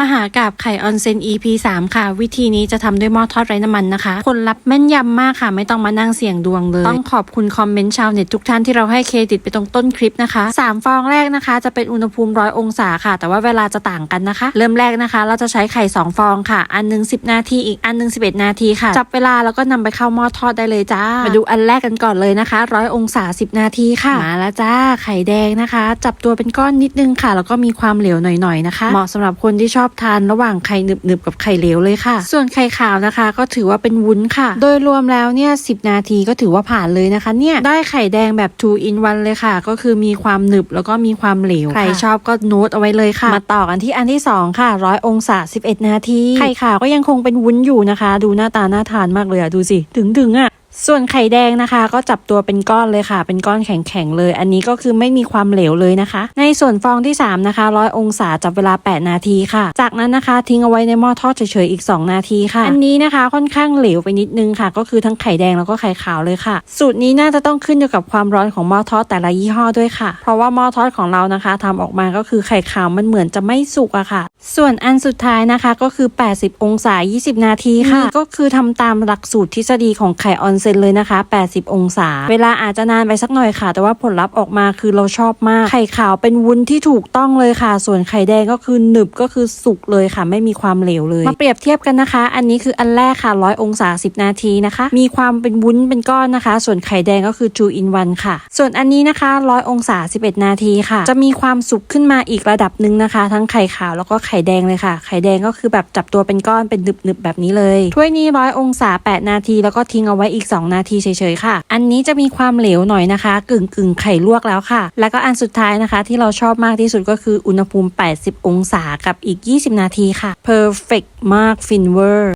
มหากาบไข่ออนเซน EP 3 ค่ะ วิธีนี้จะทำด้วยหม้อทอดไร้น้ำมันนะคะ ผลลัพธ์แม่นยำมากค่ะ ไม่ต้องมานั่งเสี่ยงดวงเลย ต้องขอบคุณคอมเมนต์ชาวเน็ตทุกท่านที่เราให้เครดิตไปตรงต้นคลิปนะคะ 3 ฟองแรกนะคะ จะเป็นอุณหภูมิร้อยองศาค่ะ แต่ว่าเวลาจะต่างกันนะคะ เริ่มแรกนะคะ เราจะใช้ไข่ 2 ฟองค่ะ อันหนึง 10 นาทีอีกอันหนึง 11 นาทีค่ะ จับเวลาแล้วก็นำไปเข้าหม้อทอดได้เลยจ้ามาดูอันแรกกันก่อนเลยนะคะร้อยองศา 10 นาทีค่ะมาแล้วจ้าไข่แดงนะคะ จับตัวเป็นก้อนนิดนึงค่ะ แล้วก็มีความเหลวหน่อยๆนะคะ เหมาะสำหรับคนที่ชอบทานระหว่างไข่หนึบๆกับไข่เหลวเลยค่ะ ส่วนไข่ขาวนะคะ ก็ถือว่าเป็นวุ้นค่ะ โดยรวมแล้วเนี่ย10นาทีก็ถือว่าผ่านเลยนะคะ เนี่ยได้ไข่แดงแบบ2 in 1เลยค่ะ ก็คือมีความหนึบแล้วก็มีความเหลวใครชอบก็โน้ตเอาไว้เลยค่ะ มาต่อกันที่อันที่ 2 ค่ะร้อยองศา 11 นาทีไข่ขาวก็ยังคงเป็นวุ้นอยู่นะคะ ดูหน้าตาน่าทานมากเลยอะดูสิถึงๆอะ ส่วนไข่แดงนะคะ ก็จับตัวเป็นก้อนเลยค่ะ เป็นก้อนแข็งๆเลย อันนี้ก็คือไม่มีความเหลวเลยนะคะ ในส่วนฟองที่ 3 นะคะร้อยองศาจับเวลา 8 นาทีค่ะ จากนั้นนะคะ ทิ้งเอาไว้ในหม้อทอดเฉยๆอีก 2 นาทีค่ะ อันนี้นะคะค่อนข้างเหลวไปนิดนึงค่ะ ก็คือทั้งไข่แดงแล้วก็ไข่ขาวเลยค่ะ สูตรนี้น่าจะต้องขึ้นอยู่กับความร้อนของหม้อทอดแต่ละยี่ห้อด้วยค่ะ เพราะว่าหม้อทอดของเรานะคะทำออกมาก็คือไข่ขาวมันเหมือนจะไม่สุกอะค่ะ ส่วนอันสุดท้ายนะคะก็คือ 80 องศา 20 นาทีค่ะ ก็คือทำตามหลักสูตรทฤษฎีของไข่ออนเซนเลยนะคะ 80 องศา เวลาอาจจะนานไปสักหน่อยค่ะ แต่ว่าผลลัพธ์ออกมาคือเราชอบมาก ไข่ขาวเป็นวุ้นที่ถูกต้องเลยค่ะ ส่วนไข่แดงก็คือหนึบก็คือสุกเลยค่ะ ไม่มีความเหลวเลย มาเปรียบเทียบกันนะคะ อันนี้คืออันแรกค่ะ 100 องศา 10 นาทีนะคะ มีความเป็นวุ้นเป็นก้อนนะคะ ส่วนไข่แดงก็คือ2 in 1ค่ะ ส่วนอันนี้นะคะ 100 องศา 11 นาทีค่ะ จะมีความสุกขึ้นมาอีกระดับหนึ่งนะคะ ทั้งไข่ขาวแล้วก็ไข่แดงเลยค่ะ ไข่แดงก็คือแบบจับตัวเป็นก้อนเป็นหนึบๆแบบนี้เลยถ้วยนี้100องศา 8 นาที แล้วก็ทิ้งเอาไว้อีก2 นาทีเฉยๆค่ะ อันนี้จะมีความเหลวหน่อยนะคะ กึ่งกึ่งๆไข่ลวกแล้วค่ะ แล้วก็อันสุดท้ายนะคะ ที่เราชอบมากที่สุดก็คืออุณหภูมิ 80 องศากับอีก 20 นาทีค่ะ perfect มากฟินเวอร์